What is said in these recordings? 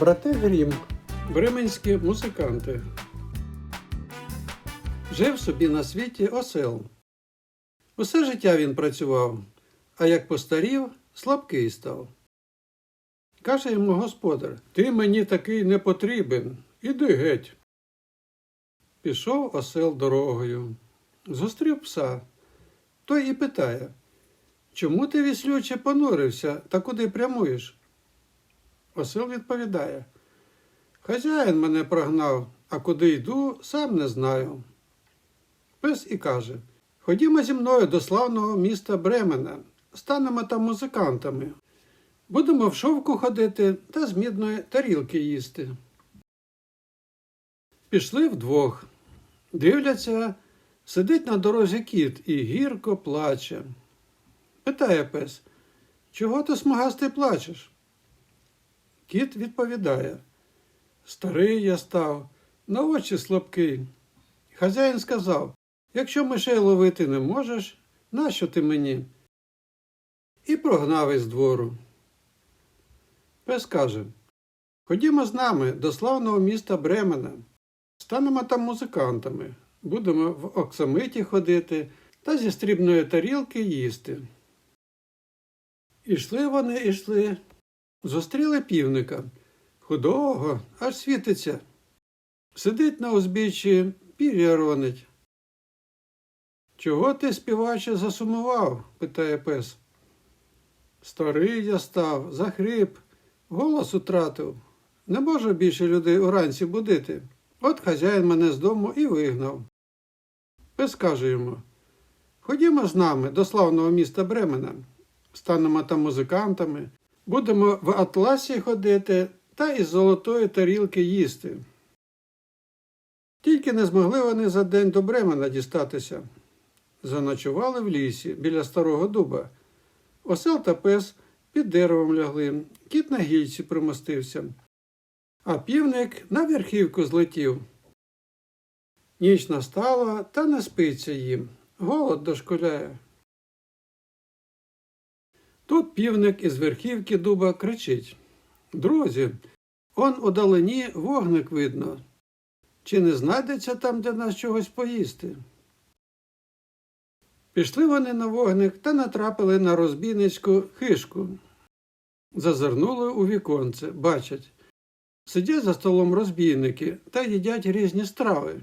Брати Грім, бременські музиканти. Жив собі на світі осел. Усе життя він працював, а як постарів, слабкий став. Каже йому господар: Ти мені такий не потрібен, іди геть. Пішов осел дорогою, зустрів пса. Той і питає Чому ти віслюче понурився та куди прямуєш? Осел відповідає Хазяїн мене прогнав, а куди йду, сам не знаю. Пес і каже Ходімо зі мною до славного міста Бремена, станемо там музикантами. Будемо в шовку ходити та з мідної тарілки їсти. Пішли вдвох. Дивляться, сидить на дорозі кіт і гірко плаче. Питає пес, чого ти смугастий плачеш? Кіт відповідає Старий я став, на очі слабкий. Хазяїн сказав якщо мишей ловити не можеш, нащо ти мені? І прогнав із двору. Пес каже Ходімо з нами до славного міста Бремена. Станемо там музикантами, будемо в оксамиті ходити та зі стрібної тарілки їсти. Ішли вони, ішли, зустріли півника, худого, аж світиться. Сидить на узбіччі, пір'я ронить. Чого ти, співаче, засумував? питає пес. Старий я став, захрип, голос утратив. Не можу більше людей уранці будити. От хазяїн мене з дому і вигнав. Пес каже йому Ходімо з нами до славного міста Бремена. Станемо там музикантами, будемо в атласі ходити та із золотої тарілки їсти. Тільки не змогли вони за день до Бремена дістатися. Заночували в лісі біля старого дуба. Осел та пес під деревом лягли, кіт на гільці примостився, а півник на верхівку злетів. Ніч настала, та не спиться їм, голод дошкуляє. Тут півник із верхівки дуба кричить Друзі, он у далині вогник видно. Чи не знайдеться там для нас чогось поїсти? Пішли вони на вогник та натрапили на розбійницьку хишку. Зазирнули у віконце, бачать. Сидять за столом розбійники та їдять різні страви.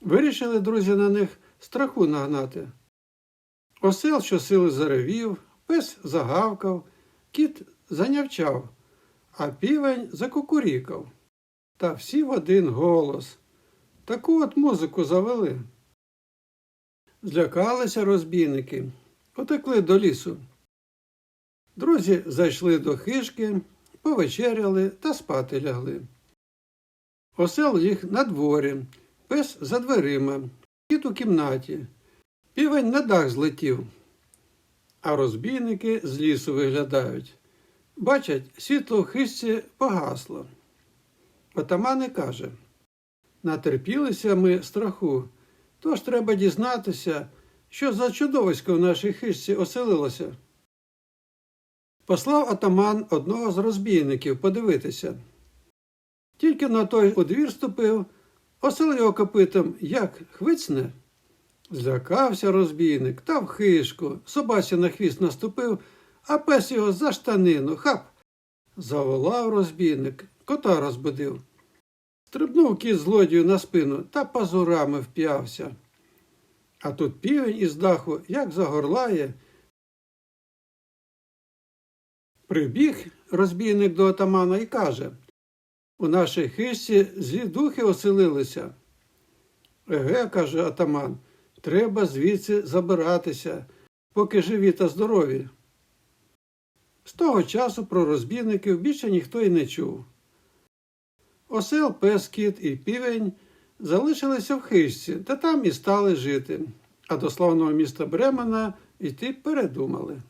Вирішили друзі на них страху нагнати. Осел щосили заревів, пес загавкав, кіт занявчав, а півень закукурікав. Та всі в один голос. Таку от музику завели. Злякалися розбійники, утекли до лісу. Друзі зайшли до хишки, повечеряли та спати лягли. Осел їх на дворі, пес за дверима, кіт у кімнаті, півень на дах злетів, а розбійники з лісу виглядають. Бачать, світло в хижці погасло. Отаман і каже Натерпілися ми страху. Тож треба дізнатися, що за чудовисько в нашій хижці оселилося. Послав атаман одного з розбійників подивитися. Тільки на той у двір ступив, осел його копитом як хвицне. Злякався розбійник та в хишку, собаці на хвіст наступив, а пес його за штанину, хап. Заволав розбійник, кота розбудив. Стрибнув кіт злодію на спину та пазурами вп'явся. А тут півень із даху як загорлає. Прибіг розбійник до отамана і каже У нашій хижці злі духи оселилися. Еге, каже атаман, треба звідси забиратися, поки живі та здорові. З того часу про розбійників більше ніхто й не чув. Осел, пес, кіт і півень залишилися в хижці, та там і стали жити, а до славного міста Бремена йти передумали.